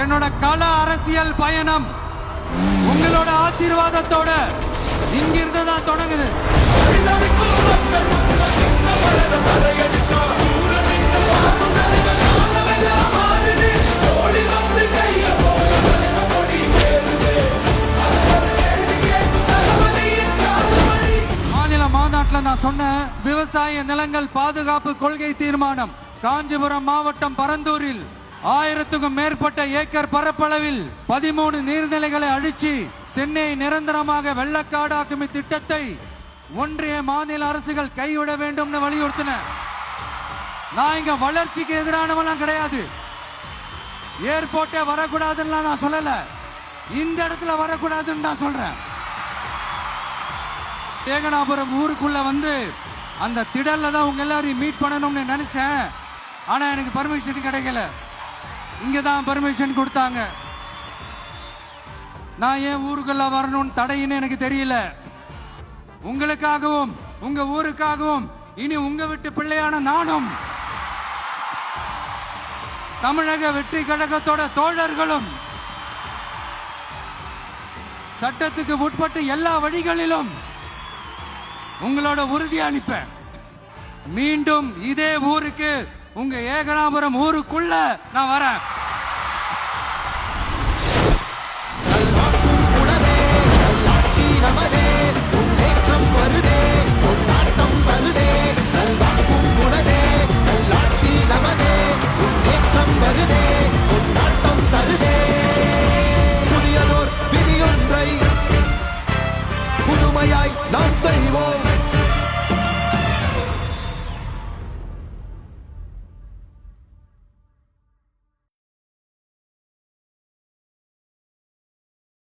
என்னோட கள அரசியல் பயணம் உங்களோட ஆசீர்வாதத்தோட இங்கிருந்து தான் தொடங்குது. மாநாட்டில் நான் சொன்னேன் விவசாய நிலங்கள் பாதுகாப்பு கொள்கை தீர்மானம் காஞ்சிபுரம் மாவட்டம் பரந்தூரில் ஆயிரத்துக்கும் மேற்பட்ட ஏக்கர் பரப்பளவில் பதிமூணு நீர்நிலைகளை அழிச்சு சென்னையை நிரந்தரமாக வெள்ளக்காடாக்கும் இத்திட்டத்தை ஒன்றிய மாநில அரசுகள் கைவிட வேண்டும்னு வலியுறுத்தின. நான் இங்க வளர்ச்சிக்கு எதிரானவெல்லாம் கிடையாது. ஏர்போர்ட்டே வரக்கூடாதுன்னு நான் சொல்லல. இந்த இடத்துல வரக்கூடாதுன்னு நான் சொல்றேன். தேகனாபுரம் ஊருக்குள்ள வந்து அந்த திடல்ல தான் உங்க எல்லாரையும் மீட் பண்ணணும்னு நினைச்சேன். ஆனா எனக்கு பர்மிஷன் கிடைக்கல. இங்கே தான் பர்மிஷன் கொடுத்தாங்க. நான் ஏன் ஊருக்குள்ள வரணும்னு தடையின்னு எனக்கு தெரியல. உங்களுக்காகவும் உங்க ஊருக்காகவும் இனி உங்க வீட்டு பிள்ளையான நானும் தமிழக வெற்றி கழகத்தோட தோழர்களும் சட்டத்துக்கு உட்பட்டு எல்லா வழிகளிலும் உங்களோட உறுதி அனுப்பேன் மீண்டும் இதே ஊருக்கு உங்க ஏகனாபுரம் ஊருக்குள்ள நான் வரேன்.